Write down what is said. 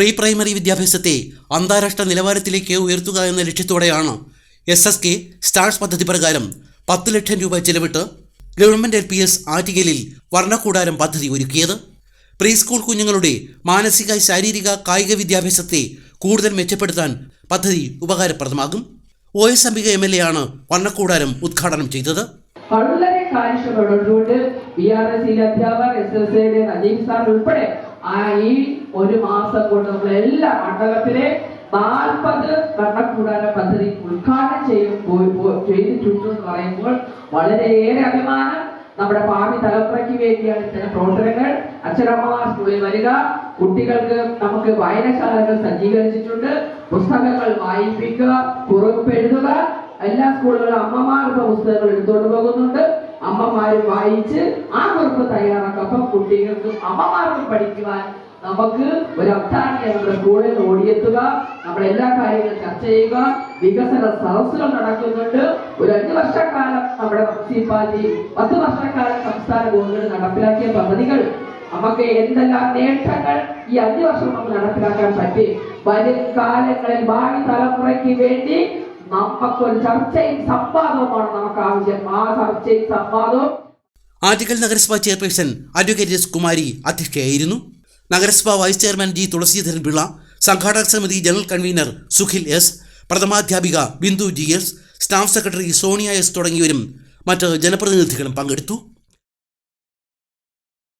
Pre primary വിദ്യാഭ്യാസത്തെ അന്താരാഷ്ട്ര നിലവാരത്തിലേക്ക് ഉയർത്തുക എന്ന ലക്ഷ്യത്തോടെയാണ് എസ് എസ് കെ സ്റ്റാർസ് പദ്ധതി പ്രകാരം പത്ത് ലക്ഷം രൂപ ചെലവിട്ട് ഗവൺമെന്റ് എൽ പി എസ് ആറ്റിങ്ങലിൽ വർണക്കൂടാരം പദ്ധതി ഒരുക്കിയത്. പ്രീ സ്കൂൾ കുഞ്ഞുങ്ങളുടെ മാനസിക ശാരീരിക കായിക വിദ്യാഭ്യാസത്തെ കൂടുതൽ മെച്ചപ്പെടുത്താൻ പദ്ധതി ഉപകാരപ്രദമാകും. O S Ambika M L A ആണ് വർണക്കൂടാരം ഉദ്ഘാടനം ചെയ്തത്. വളരെ കാര്യക്ഷമതയോടുകൂടി ബി ആർ എസ് അധ്യാപകർ എസ് എസ് എയുടെ നജീബ് സാർ ഉൾപ്പെടെ ആ ഈ ഒരു മാസം കൊണ്ട് നമ്മൾ എല്ലാ മണ്ഡലത്തിലെ നാൽപ്പത് കണ്ണക്കൂടാര പദ്ധതി ഉദ്ഘാടനം ചെയ്യും ചെയ്തിട്ടുണ്ട് എന്ന് പറയുമ്പോൾ വളരെയേറെ അഭിമാനം. നമ്മുടെ ഭാവി തലമുറയ്ക്ക് വേണ്ടിയാണ് ഇത്തരം പ്രവർത്തനങ്ങൾ. അച്ഛനമ്മമാർ സ്കൂളിൽ വരിക. കുട്ടികൾക്ക് നമുക്ക് വായനശാലകൾ സജ്ജീകരിച്ചിട്ടുണ്ട്. പുസ്തകങ്ങൾ വായിപ്പിക്കുക കുറിപ്പ് എഴുതുക. എല്ലാ സ്കൂളുകളിലും അമ്മമാർ ഇപ്പൊ പുസ്തകങ്ങൾ എടുത്തുകൊണ്ട് പോകുന്നുണ്ട്. അമ്മമാര് വായിച്ച് ആ കുറിപ്പ് തയ്യാറാക്കും. അപ്പം കുട്ടികൾക്കും അമ്മമാർക്കും പഠിക്കുവാൻ നമുക്ക് ഒരു അത്താണിയെ നമ്മുടെ കൂടെ ഓടിയെത്തുക നമ്മുടെ എല്ലാ കാര്യങ്ങളും ചർച്ച ചെയ്യുക. വികസന സദസ്സുകൾ നടക്കുന്നുണ്ട്. ഒരു അഞ്ചു വർഷക്കാലം നമ്മുടെ മുനിസിപ്പാലിറ്റി പത്ത് വർഷക്കാലം സംസ്ഥാന ഗവൺമെന്റ് നടപ്പിലാക്കിയ പദ്ധതികൾ. നമുക്ക് എന്തെല്ലാം നേട്ടങ്ങൾ ഈ അഞ്ചു വർഷം നമുക്ക് നടപ്പിലാക്കാൻ പറ്റി? വരും കാലങ്ങളിൽ ഭാവി തലമുറയ്ക്ക് വേണ്ടി ആറ്റിക്കൽ നഗരസഭാ ചെയർപേഴ്സൺ അഡ്വക്കേറ്റ് എസ് കുമാരി അധ്യക്ഷയായിരുന്നു. നഗരസഭാ vice chairman G Thulaseedharan Pillai സംഘാടക സമിതി general convener Sukhil S പ്രഥമാധ്യാപിക Bindu G S staff secretary Sonia S തുടങ്ങിയവരും മറ്റ് ജനപ്രതിനിധികളും പങ്കെടുത്തു.